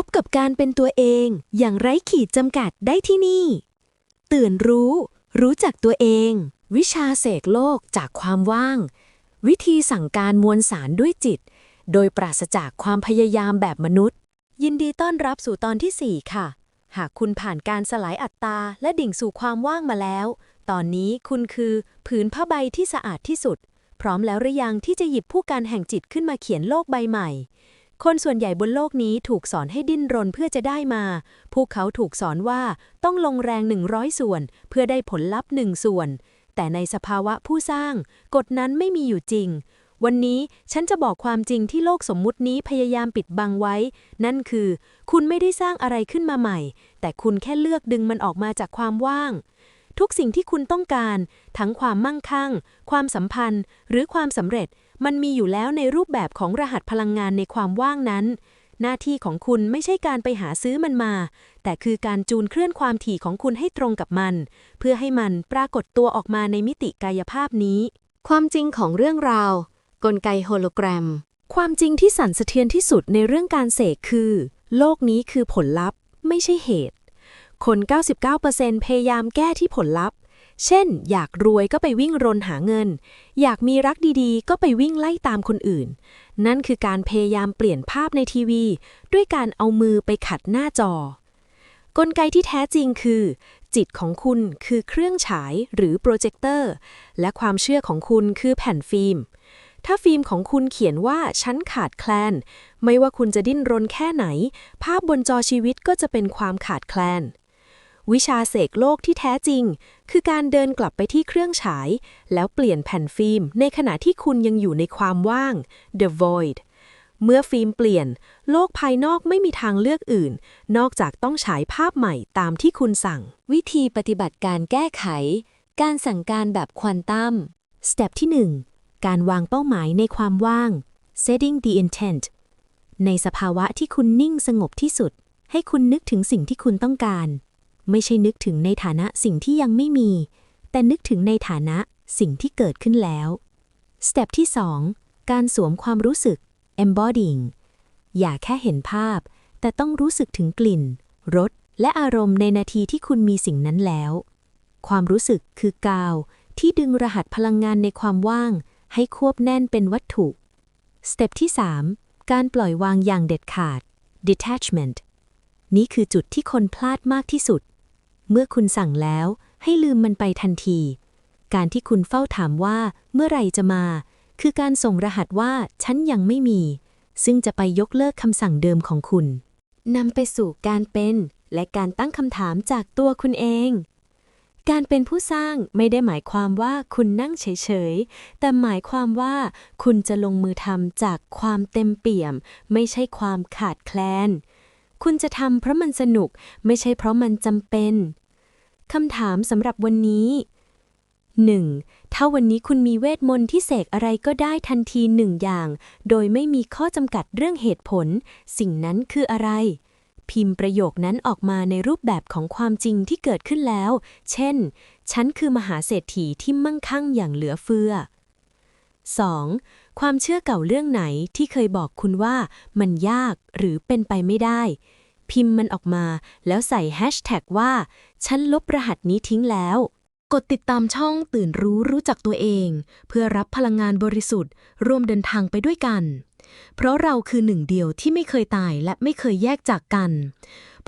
พบกับการเป็นตัวเองอย่างไร้ขีดจำกัดได้ที่นี่ ตื่นรู้ รู้จักตัวเอง วิชาเสกโลกจากความว่าง วิธีสั่งการมวลสารด้วยจิต โดยปราศจากความพยายามแบบมนุษย์ ยินดีต้อนรับสู่ตอนที่ 4 ค่ะ หากคุณผ่านการสลายอัตตาและดิ่งสู่ความว่างมาแล้ว ตอนนี้คุณคือผืนผ้าใบที่สะอาดที่สุด พร้อมแล้วหรือยังที่จะหยิบผู้การแห่งจิตขึ้นมาเขียนโลกใบใหม่ คนส่วนใหญ่บนโลกนี้ถูกสอนให้ดิ้นรนเพื่อจะได้มา พวกเขาถูกสอนว่าต้องลงแรง 100 ส่วน เพื่อได้ผลลัพธ์หนึ่งส่วน แต่ในสภาวะผู้สร้าง กฎนั้นไม่มีอยู่จริง วันนี้ฉันจะบอกความจริงที่โลกสมมุตินี้พยายามปิดบังไว้ นั่นคือ คุณไม่ได้สร้างอะไรขึ้นมาใหม่ แต่คุณแค่เลือกดึงมันออกมาจากความว่าง ทุกสิ่งที่คุณต้องการ ทั้งความมั่งคั่ง ความสัมพันธ์ หรือความสำเร็จ มันมีอยู่แล้วในรูปแบบของรหัสพลังงานในความว่างนั้น หน้าที่ของคุณไม่ใช่การไปหาซื้อมันมา แต่คือการจูนเคลื่อนความถี่ของคุณให้ตรงกับมัน เพื่อให้มันปรากฏตัวออกมาในมิติกายภาพนี้ ความจริงของเรื่องราว กลไกโฮโลแกรม ความจริงที่สั่นสะเทือนที่สุดในเรื่องการเสกคือ โลกนี้คือผลลัพธ์ ไม่ใช่เหตุ คน 99%พยายามแก้ที่ผลลัพธ์ เช่น อยากรวยก็ไปวิ่งรนหาเงิน อยากมีรักดีๆ ก็ไปวิ่งไล่ตามคนอื่น นั่นคือการพยายามเปลี่ยนภาพในทีวี ด้วยการเอามือไปขัดหน้าจอ กลไกที่แท้จริงคือ จิตของคุณคือเครื่องฉายหรือโปรเจคเตอร์ และความเชื่อของคุณคือแผ่นฟิล์มถ้าฟิล์มของคุณเขียนว่าฉันขาดแคลน ไม่ว่าคุณจะดิ้นรนแค่ไหน ภาพบนจอชีวิตก็จะเป็นความขาดแคลน วิชาเสกโลกที่แท้จริง คือการเดินกลับไปที่เครื่องฉาย แล้วเปลี่ยนแผ่นฟิล์ม ในขณะที่คุณยังอยู่ในความว่าง the void เมื่อฟิล์มเปลี่ยน โลกภายนอกไม่มีทางเลือกอื่น นอกจากต้องฉายภาพใหม่ตามที่คุณสั่ง วิธีปฏิบัติการแก้ไข การสั่งการแบบควอนตัมสเต็ปที่ 1 การวางเป้าหมายในความว่าง setting the intent ในสภาวะที่คุณนิ่งสงบที่สุด ให้คุณนึกถึงสิ่งที่คุณต้องการ ไม่ใช่นึกถึงในฐานะสิ่งที่ยังไม่มี แต่นึกถึงในฐานะสิ่งที่เกิดขึ้นแล้วสเต็ปที่ 2 การสวมความรู้สึก embodying อย่าแค่เห็นภาพ แต่ต้องรู้สึกถึงกลิ่น รส และอารมณ์ในนาทีที่คุณมีสิ่งนั้นแล้ว ความรู้สึกคือกาว ที่ดึงรหัสพลังงานในความว่าง ให้ควบแน่นเป็นวัตถุสเต็ปที่ 3 การปล่อยวางอย่างเด็ดขาด detachment นี่คือจุดที่คนพลาดมากที่สุด เมื่อคุณสั่งแล้ว ให้ลืมมันไปทันที การที่คุณเฝ้าถามว่า เมื่อไรจะมา คือการส่งรหัสว่า ฉันยังไม่มี ซึ่งจะไปยกเลิกคำสั่งเดิมของคุณนำไปสู่การเป็น และการตั้งคำถามจากตัวคุณเอง การเป็นผู้สร้างไม่ได้หมายความว่าคุณนั่งเฉยๆ แต่หมายความว่าคุณจะลงมือทำจากความเต็มเปี่ยม ไม่ใช่ความขาดแคลน คุณจะทำเพราะมันสนุกไม่ใช่เพราะมันจำเป็นคำถามสำหรับวันนี้ 1. ถ้าวันนี้คุณมีเวทมนต์ที่เสกอะไรก็ได้ทันทีหนึ่งอย่าง โดยไม่มีข้อจำกัดเรื่องเหตุผล สิ่งนั้นคืออะไร พิมพ์ประโยคนั้นออกมาในรูปแบบของความจริงที่เกิดขึ้นแล้ว เช่น ฉันคือมหาเศรษฐีที่มั่งคั่งอย่างเหลือเฟือ 2. ความเชื่อเก่าเรื่องไหนที่เคยบอกคุณว่ามันยากหรือเป็นไปไม่ได้ พิมพ์มันออกมา แล้วใส่แฮชแท็กว่า ฉันลบรหัสนี้ทิ้งแล้ว กดติดตามช่องตื่นรู้รู้จักตัวเอง เพื่อรับพลังงานบริสุทธิ์ ร่วมเดินทางไปด้วยกัน เพราะเราคือหนึ่งเดียวที่ไม่เคยตายและไม่เคยแยกจากกัน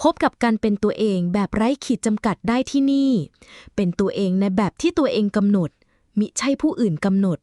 พบกับการเป็นตัวเองแบบไร้ขีดจำกัดได้ที่นี่ เป็นตัวเองในแบบที่ตัวเองกำหนด มิใช่ผู้อื่นกำหนด